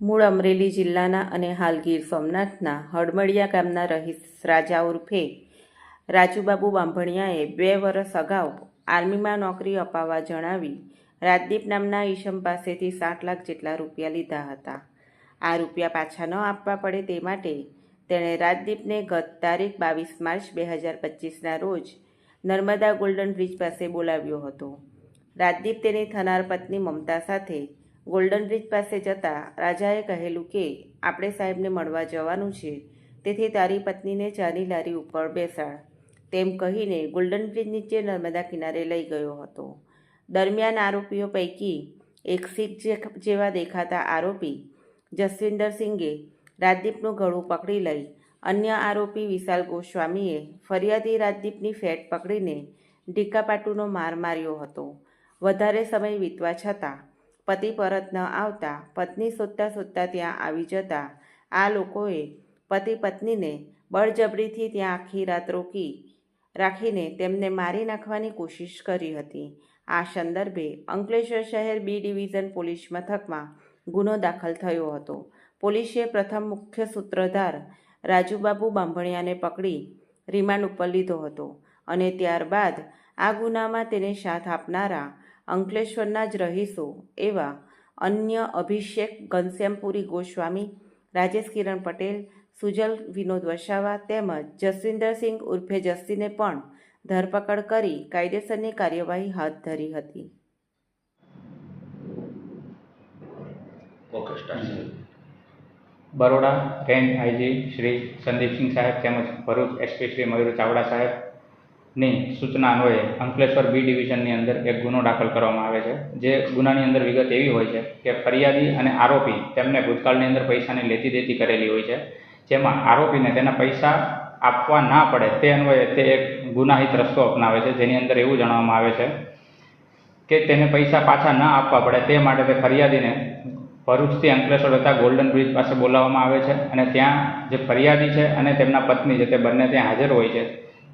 મૂળ અમરેલી જિલ્લાના અને હાલ ગીર સોમનાથના હળમડિયા ગામના રહીશ રાજા ઉર્ફે રાજુબાબુ બાંભણિયાએ બે વર્ષ અગાઉ આર્મીમાં નોકરી અપાવવા જણાવી રાજદીપ નામના ઈશમ પાસેથી સાત લાખ જેટલા રૂપિયા લીધા હતા. આ રૂપિયા પાછા ન આપવા પડે તે માટે તેણે રાજદીપને ગત તારીખ બાવીસ માર્ચ બે હજાર પચીસના રોજ નર્મદા ગોલ્ડન બ્રિજ પાસે બોલાવ્યો હતો. રાજદીપ તેની થનાર પત્ની મમતા સાથે ગોલ્ડન બ્રિજ પાસે જતા રાજાએ કહેલું કે, આપણે સાહેબને મળવા જવાનું છે. તેથી તારી પત્નીને ચાની લારી ઉપર બેસાડ. તેમ કહીને ગોલ્ડન બ્રિજ નીચે નર્મદા કિનારે લઈ ગયો હતો. દરમિયાન આરોપીઓ પૈકી એક શીખ જેવા દેખાતા આરોપી જસવિંદર સિંઘે રાજદીપનું ગળું પકડી લઈ અન્ય આરોપી વિશાલ ગોસ્વામીએ ફરિયાદી રાજદીપની ફેટ પકડીને ઢીકાપાટુનો માર માર્યો હતો. વધારે સમય વીતવા છતાં પતિ પરત ન આવતા પત્ની શોધતા શોધતા ત્યાં આવી જતા. આ લોકોએ પતિ પત્નીને બળજબરીથી ત્યાં આખી રાત રોકી રાખીને તેમને મારી નાખવાની કોશિશ કરી હતી. આ સંદર્ભે અંકલેશ્વર શહેર બી ડિવિઝન પોલીસ મથકમાં ગુનો દાખલ થયો હતો. પોલીસે પ્રથમ મુખ્ય સૂત્રધાર રાજુબાબુ બાંભણિયાને પકડી રિમાન્ડ ઉપર લીધો હતો અને ત્યારબાદ આ ગુનામાં તેને સાથ આપનારા અંકલેશ્વરના જ રહીશો એવા અન્ય અભિષેક ઘનશ્યામપુરી ગોસ્વામી રાજેશ કિરણ પટેલ સુજલ વિનોદ વસાવા તેમજ જસવિંદરસિંહ ઉર્ફે જસ્સીને પણ ધરપકડ કરી કાયદેસરની કાર્યવાહી હાથ ધરી હતી. બરોડા રેન્જ આઈજી શ્રી સંદીપસિંહ સાહેબ તેમજ ભરૂચ એસપી શ્રી મયુર ચાવડા સાહેબની સૂચના અન્વયે અંકલેશ્વર બી ડિવિઝનની અંદર એક ગુનો દાખલ કરવામાં આવે છે. જે ગુનાની અંદર વિગત એવી હોય છે કે ફરિયાદી અને આરોપી તેમને ભૂતકાળની અંદર પૈસાની લેતી દેતી કરેલી હોય છે. જેમાં આરોપીને તેના પૈસા આપવા ના પડે તે અન્વયે તે એક ગુનાહિત રસ્તો અપનાવે છે, જેની અંદર એવું જણાવવામાં આવે છે કે તેને પૈસા પાછા ના આપવા પડે તે માટે તે ફરિયાદીને ભરૂચથી અંકલેશ્વર હતા ગોલ્ડન બ્રિજ પાસે બોલાવવામાં આવે છે અને ત્યાં જે ફરિયાદી છે અને તેમના પત્ની છે તે બંને ત્યાં હાજર હોય છે.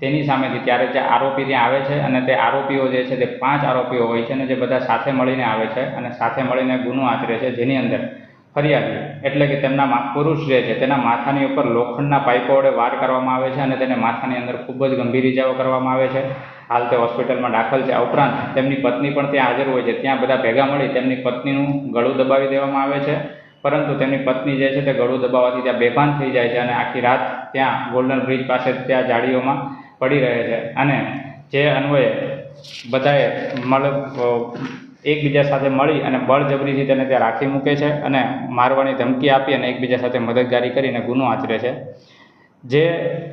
તેની સામેથી ત્યારે જે આરોપી ત્યાં આવે છે અને તે આરોપીઓ જે છે તે પાંચ આરોપીઓ હોય છે અને જે બધા સાથે મળીને આવે છે અને સાથે મળીને ગુનો આચરે છે જેની અંદર ફરિયાદી એટલે કે તેમના પુરુષ જે છે તેના માથાની ઉપર લોખંડના પાઇપો વડે વાર કરવામાં આવે છે અને તેને માથાની અંદર ખૂબ જ ગંભીર ઇજાઓ કરવામાં આવે છે. હાલ તે હોસ્પિટલમાં દાખલ છે. આ ઉપરાંત તેમની પત્ની પણ ત્યાં હાજર હોય છે. ત્યાં બધા ભેગા મળી તેમની પત્નીનું ગળું દબાવી દેવામાં આવે છે. પરંતુ તેમની પત્ની જે છે તે ગળું દબાવવાથી ત્યાં બેભાન થઈ જાય છે અને આખી રાત ત્યાં ગોલ્ડન બ્રિજ પાસે ત્યાં જાળીઓમાં પડી રહે છે. અને જે અન્વયે બધાએ મળ એકબીજા સાથે મળી અને બળજબરીથી તેને ત્યાં રાખી મૂકે છે અને મારવાની ધમકી આપી અને એકબીજા સાથે મદદગારી કરીને ગુનો આચરે છે. જે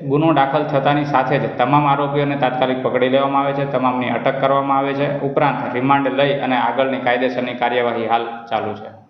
ગુનો દાખલ થતાની સાથે જ તમામ આરોપીઓને તાત્કાલિક પકડી લેવામાં આવે છે. તમામની અટક કરવામાં આવે છે. ઉપરાંત રિમાન્ડ લઈ અને આગળની કાયદેસરની કાર્યવાહી હાલ ચાલુ છે.